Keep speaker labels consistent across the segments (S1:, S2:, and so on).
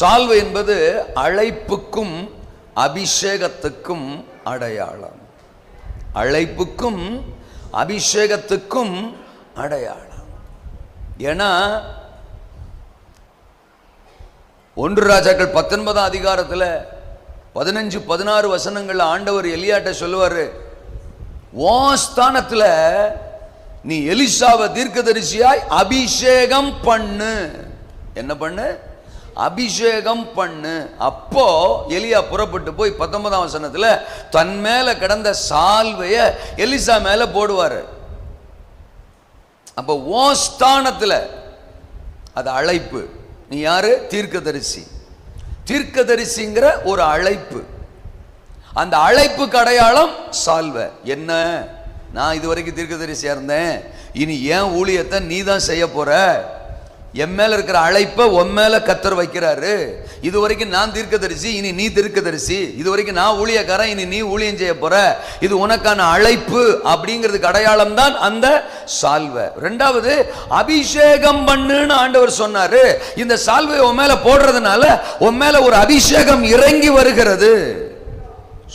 S1: சால்வை என்பது அழைப்புக்கும் அபிஷேகத்துக்கும் அடையாளம். அழைப்புக்கும் அபிஷேகத்துக்கும் அடையாளம். ஏன்னா ஒன்று ராஜாக்கள் பத்தொன்பதாம் அதிகாரத்தில் பதினஞ்சு பதினாறு வசனங்களில் ஆண்டவர் எலியாட்ட சொல்லுவாரு ஓ ஸ்தானத்தில் நீ எலிசாவை தீர்க்கதரிசியாய் அபிஷேகம் பண்ணு. என்ன பண்ணு? அபிஷேகம் பண்ணு. அப்போ எலியா புறப்பட்டு போய் பத்தொன்பதாம் வசனத்தில் தன் மேல கிடந்த சால்வைய எலிசா மேல போடுவார். அப்போ ஓ ஸ்தானத்தில் அது அழைப்பு. நீ யாரு? தீர்க்கதரிசி. தீர்க்கதரிசிங்கிற ஒரு அழைப்பு. அந்த அழைப்புக்கு அடையாளம் சால்வை. என்ன? நான் இதுவரைக்கும் தீர்க்கதரிசியா இருந்தேன். இனி ஏன் ஊழியத்தை நீ தான் செய்ய போற. என் மேல இருக்கிற அழைப்பை உன் மேல கத்தர் வைக்கிறாரு. இது வரைக்கும் நான் தீர்க்கதரிசி இனி நீ தீர்க்கதரிசி. இது வரைக்கும் நான் ஊழியக்காரன் இனி நீ ஊழியம் செய்ய போற. இது உனக்கான அழைப்பு அப்படிங்கிறதுக்கு அடையாளம் தான் அந்த சால்வை. ரெண்டாவது அபிஷேகம் பண்ணுன்னு ஆண்டவர் சொன்னாரு. இந்த சால்வை உன் மேல போடுறதுனால உன் மேல ஒரு அபிஷேகம் இறங்கி வருகிறது.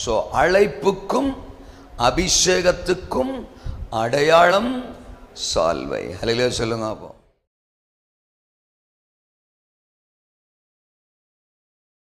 S1: ஸோ அழைப்புக்கும் அபிஷேகத்துக்கும் அடையாளம் சால்வை. ஹலையிலே சொல்லுங்க அப்போ.